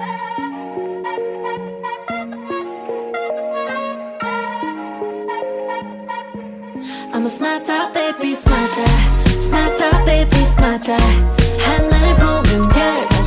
I'm a smarter baby smarter smarter baby smarter. 하늘 보면 열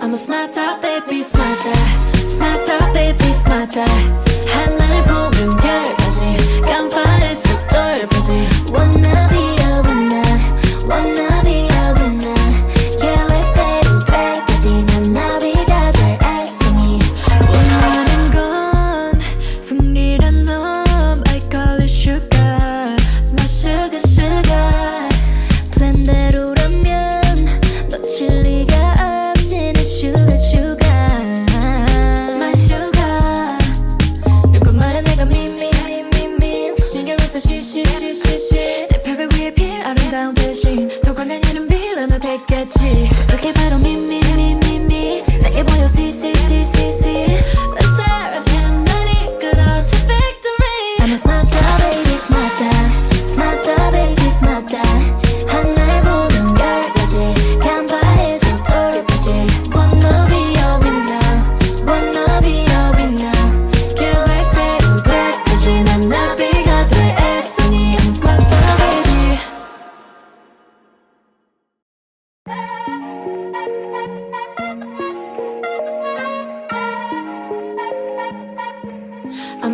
I'm a smarter baby smarter. Smarter baby smarter. 하늘 보면 열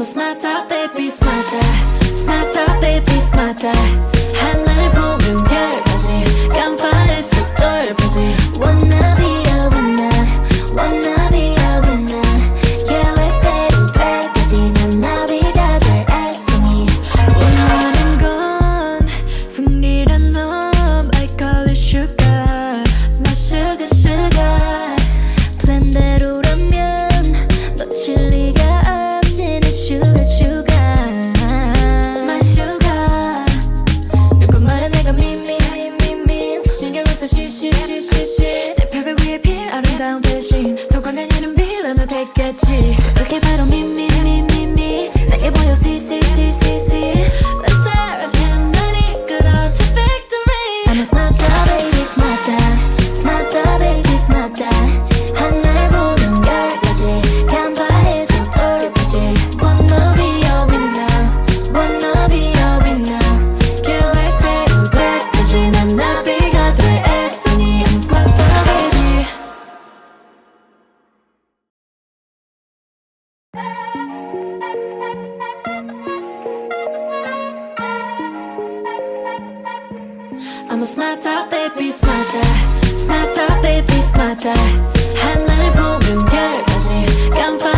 smarter baby smarter smarter baby smarter. 하늘 보면 열가지 깜빡했어 떨어지 Wanna be a winner. Wanna 너무 smarter baby smarter smarter baby smarter 하늘 보면 별까지 깜빡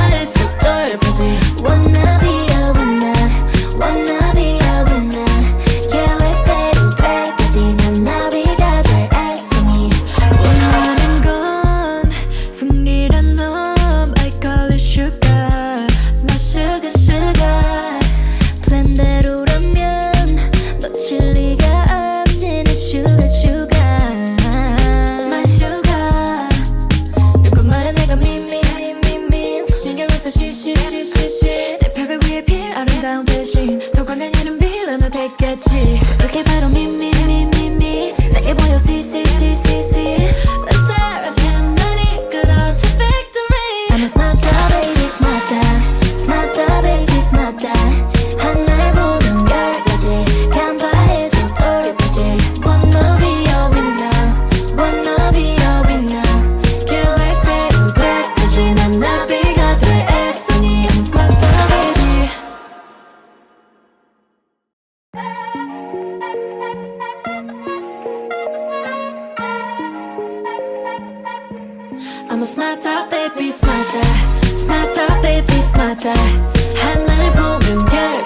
I'm a smarter baby smarter. Smarter baby smarter. 하늘 보면 열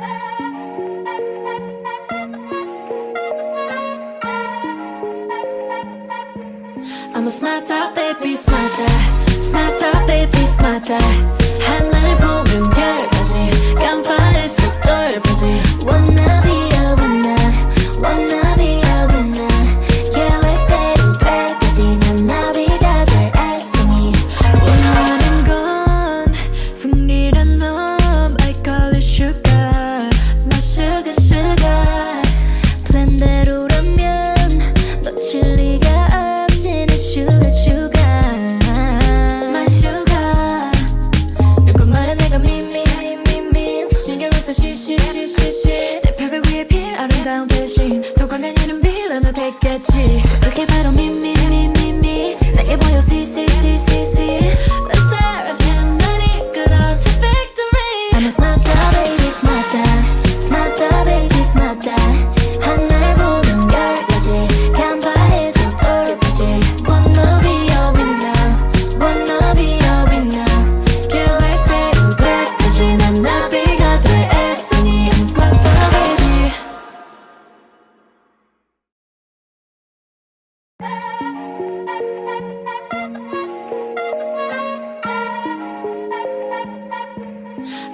I'm a smarter baby smarter smarter baby smarter 하늘 보면 별까지 깜빡했어 떨어지 wanna be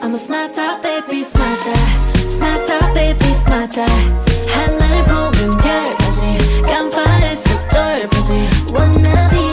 I'm a smarter baby smarter. Smarter baby smarter. 하늘 보면 별까지 깜빡했어 떨어지 wanna be